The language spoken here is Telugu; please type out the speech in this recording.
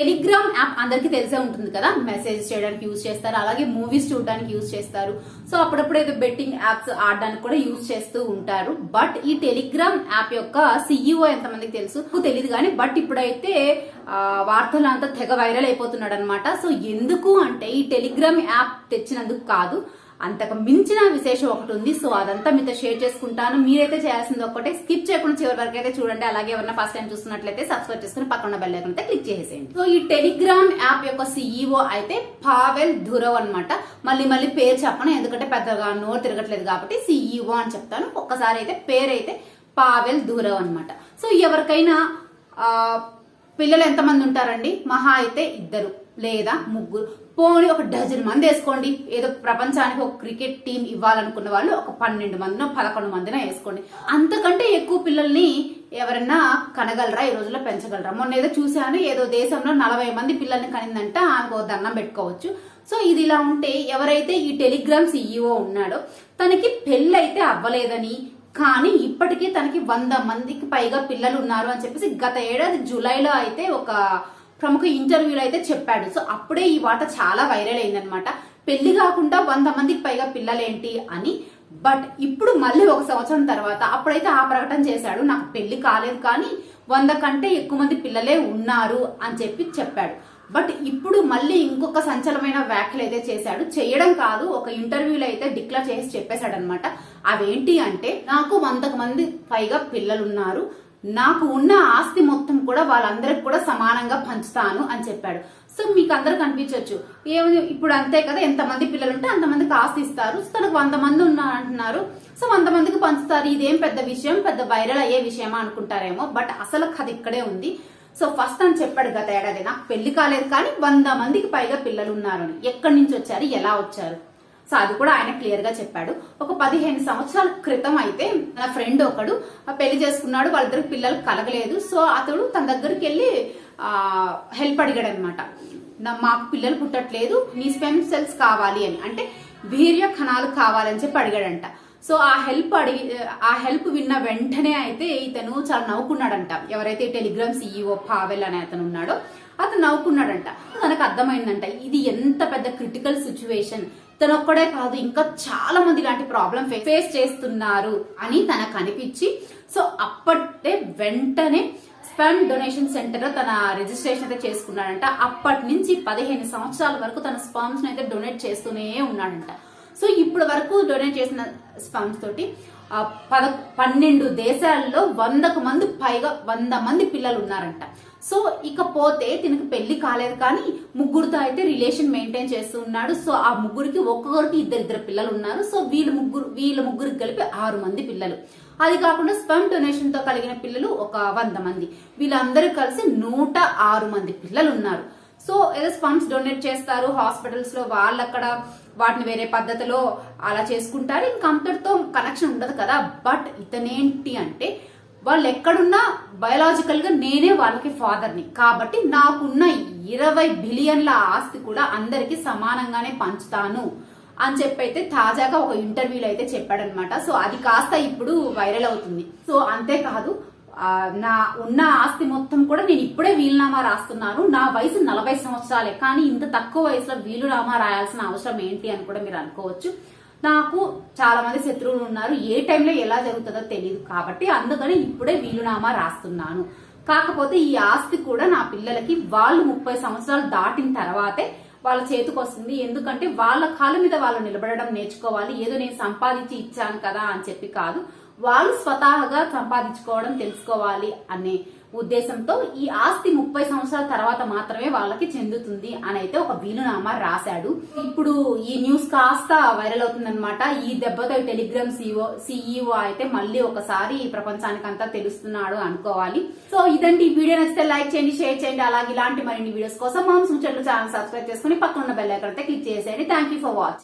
టెలిగ్రామ్ యాప్ అందరికీ తెలిసే ఉంటుంది కదా. మెసేజ్ చేయడానికి యూజ్ చేస్తారు. అలాగే మూవీస్ చూడడానికి యూజ్ చేస్తారు. సో అప్పుడప్పుడు ఏదో బెట్టింగ్ యాప్స్ ఆడడానికి కూడా యూజ్ చేస్తూ ఉంటారు. బట్ ఈ టెలిగ్రామ్ యాప్ యొక్క సిఇఓ ఎంతమందికి తెలుసు? తెలియదు కానీ బట్ ఇప్పుడైతే వార్తలు అంతా తెగ వైరల్ అయిపోతున్నాడు అనమాట సో ఎందుకు అంటే ఈ టెలిగ్రామ్ యాప్ తెచ్చినందుకు కాదు. అంతకు మించిన విశేషం ఒకటి ఉంది. సో అదంతా మీతో షేర్ చేసుకుంటాను. మీరైతే చేయాల్సింది ఒక్కటే. స్కిప్ చేయకుండా చివరి వరకు అయితే చూడండి. అలాగే ఎవరైనా ఫస్ట్ టైం చూస్తున్నట్లయితే సబ్స్క్రైబ్ చేసుకుని పక్కన బెల్ ఐకాన్ అయితే క్లిక్ చేసేయండి. సో ఈ టెలిగ్రామ్ యాప్ యొక్క సీఈఓ అయితే పావెల్ ధురవ్ అనమాట మళ్ళీ మళ్ళీ పేరు చెప్పను. ఎందుకంటే పెద్దగా నోరు తిరగట్లేదు కాబట్టి సీఈఓ అని చెప్తాను. ఒక్కసారి అయితే పేరు అయితే పావెల్ ధురవ్ అనమాట సో ఎవరికైనా పిల్లలు ఎంతమంది ఉంటారండి? మహా అయితే ఇద్దరు లేదా ముగ్గురు. పోనీ ఒక డజన్ మంది వేసుకోండి. ఏదో ప్రపంచానికి ఒక క్రికెట్ టీం ఇవ్వాలనుకున్న వాళ్ళు ఒక పన్నెండు మందినో పదకొండు మందినో వేసుకోండి. అంతకంటే ఎక్కువ పిల్లల్ని ఎవరన్నా కనగలరా? ఈ రోజుల్లో పెంచగలరా? మొన్న ఏదో చూశాను ఏదో దేశంలో నలభై మంది పిల్లల్ని కనిందంట ఆమెకు దండం పెట్టుకోవచ్చు. సో ఇది ఇలా ఉంటే ఎవరైతే ఈ టెలిగ్రామ్ సీఈఓ ఉన్నాడో తనకి పెళ్ళైతే అవ్వలేదని కానీ ఇప్పటికీ తనకి వంద మందికి పైగా పిల్లలు ఉన్నారు అని చెప్పేసి గత ఏడాది జూలైలో అయితే ఒక ప్రముఖ ఇంటర్వ్యూలో అయితే చెప్పాడు. సో అప్పుడే ఈ వార్త చాలా వైరల్ అయిందనమాట పెళ్ళి కాకుండా వంద మందికి పైగా పిల్లలేంటి అని. బట్ ఇప్పుడు మళ్ళీ ఒక సంవత్సరం తర్వాత అప్పుడైతే ఆ ప్రకటన చేశాడు. నాకు పెళ్ళి కాలేదు కానీ వంద కంటే ఎక్కువ మంది పిల్లలే ఉన్నారు అని చెప్పి చెప్పాడు. బట్ ఇప్పుడు మళ్ళీ ఇంకొక సంచలమైన వ్యాఖ్యలు అయితే చేశాడు. చేయడం కాదు ఒక ఇంటర్వ్యూలో అయితే డిక్లేర్ చేసి చెప్పేశాడు అనమాట అవేంటి అంటే నాకు వందకు మంది పైగా పిల్లలు ఉన్నారు నాకు ఉన్న ఆస్తి మొత్తం కూడా వాళ్ళందరికి కూడా సమానంగా పంచుతాను అని చెప్పాడు. సో మీకు అందరికి అనిపించవచ్చు ఏమి ఇప్పుడు అంతే కదా ఎంతమంది పిల్లలు ఉంటే అంతమందికి ఆస్తి ఇస్తారు. సో తనకు వంద మంది ఉన్నారు అంటున్నారు. సో వంద మందికి పంచుతారు. ఇదేం పెద్ద విషయం పెద్ద వైరల్ అయ్యే విషయమా అనుకుంటారేమో. బట్ అసలు కథ ఇక్కడే ఉంది. సో ఫస్ట్ అని చెప్పాడు గత ఏడాది. నాకు పెళ్ళి కాలేదు కానీ వంద మందికి పైగా పిల్లలు ఉన్నారు అని ఎక్కడి నుంచి వచ్చారు? ఎలా వచ్చారు? సో అది కూడా ఆయన క్లియర్గా చెప్పాడు. ఒక పదిహేను సంవత్సరాల క్రితం అయితే నా ఫ్రెండ్ ఒకడు పెళ్ళి చేసుకున్నాడు వాళ్ళిద్దరు పిల్లలు కలగలేదు. సో అతడు తన దగ్గరికి వెళ్ళి ఆ హెల్ప్ అడిగాడు అనమాట మాకు పిల్లలు పుట్టట్లేదు నీ స్పెమ్ సెల్స్ కావాలి అని. అంటే వీర్య కణాలు కావాలని చెప్పి అడిగాడంట. సో ఆ హెల్ప్ అడిగి ఆ హెల్ప్ విన్న వెంటనే అయితే ఇతను చాలా నవ్వుకున్నాడంట. ఎవరైతే టెలిగ్రామ్ సీఈఓ పావెల్ అనే అతను ఉన్నాడో అతను నవ్వుకున్నాడంట. మనకు అర్థమైందంట ఇది ఎంత పెద్ద క్రిటికల్ సిచ్యువేషన్ తనొక్కడే ఒక్కడే కాదు ఇంకా చాలా మంది ఇలాంటి ప్రాబ్లం ఫేస్ చేస్తున్నారు అని తనకు అనిపించి సో అప్పటే వెంటనే స్పెమ్ డొనేషన్ సెంటర్లో తన రిజిస్ట్రేషన్ అయితే చేసుకున్నాడంట. అప్పటి నుంచి పదిహేను సంవత్సరాల వరకు తన స్పర్మ్స్ అయితే డొనేట్ చేస్తూనే ఉన్నాడంట. సో ఇప్పటి వరకు డొనేట్ చేసిన స్పమ్స్ తోటి పద పన్నెండు దేశాల్లో వందకు మంది పైగా వంద మంది పిల్లలు ఉన్నారంట. సో ఇకపోతే తినకు పెళ్ళి కాలేదు కానీ ముగ్గురితో అయితే రిలేషన్ మెయింటైన్ చేస్తూ ఉన్నాడు. సో ఆ ముగ్గురికి ఒక్కొక్కరికి ఇద్దరు ఇద్దరు పిల్లలు ఉన్నారు. సో వీళ్ళు ముగ్గురు వీళ్ళ ముగ్గురికి కలిపి ఆరు మంది పిల్లలు. అది కాకుండా స్పెమ్ డొనేషన్తో కలిగిన పిల్లలు ఒక వంద మంది. వీళ్ళందరూ కలిసి నూట ఆరు మంది పిల్లలు ఉన్నారు. సో ఏదో ఫండ్స్ డొనేట్ చేస్తారు హాస్పిటల్స్లో వాళ్ళు అక్కడ వాటిని వేరే పద్ధతిలో అలా చేసుకుంటారు. ఇంకా అంతటితో కనెక్షన్ ఉండదు కదా. బట్ ఇతనేంటి అంటే వాళ్ళు ఎక్కడున్నా బయలాజికల్గా నేనే వాళ్ళకి ఫాదర్ని. కాబట్టి నాకున్న ఇరవై బిలియన్ల ఆస్తి కూడా అందరికి సమానంగానే పంచుతాను అని చెప్పి అయితే తాజాగా ఒక ఇంటర్వ్యూలో అయితే చెప్పాడనమాట. సో అది కాస్త ఇప్పుడు వైరల్ అవుతుంది. సో అంతేకాదు నా ఉన్న ఆస్తి మొత్తం కూడా నేను ఇప్పుడే వీలునామా రాస్తున్నాను. నా వయసు నలభై సంవత్సరాలే కానీ ఇంత తక్కువ వయసులో వీలునామా రాయాల్సిన అవసరం ఏంటి అని కూడా మీరు అనుకోవచ్చు. నాకు చాలా మంది శత్రువులు ఉన్నారు. ఏ టైంలో ఎలా జరుగుతుందో తెలియదు కాబట్టి అందుకని ఇప్పుడే వీలునామా రాస్తున్నాను. కాకపోతే ఈ ఆస్తి కూడా నా పిల్లలకి వాళ్ళు ముప్పై సంవత్సరాలు దాటిన తర్వాతే వాళ్ళ చేతికి వస్తుంది. ఎందుకంటే వాళ్ళ కాళ్ళ మీద వాళ్ళు నిలబడడం నేర్చుకోవాలి. ఏదో నేను సంపాదించి ఇచ్చాను కదా అని చెప్పి కాదు. వాళ్ళు స్వతహాగా సంపాదించుకోవడం తెలుసుకోవాలి అనే ఉద్దేశంతో ఈ ఆస్తి ముప్పై సంవత్సరాల తర్వాత మాత్రమే వాళ్ళకి చెందుతుంది అని అయితే ఒక వీలునామా రాశాడు. ఇప్పుడు ఈ న్యూస్ కాస్త వైరల్ అవుతుందన్నమాట. ఈ దెబ్బతో టెలిగ్రామ్ సిఇఓ సిఇఓ అయితే మళ్ళీ ఒకసారి ఈ ప్రపంచానికి అంతా తెలుస్తున్నాడు అనుకోవాలి. సో ఇదండి. వీడియో నచ్చితే లైక్ చేయండి షేర్ చేయండి. అలాగే ఇలాంటి మరిన్ని వీడియోస్ కోసం మా సూచనలు ఛానల్ సబ్స్క్రైబ్ చేసుకుని పక్కన ఉన్న బెల్ ఐకాన్ అయితే క్లిక్ చేసేయండి. Thank you for watch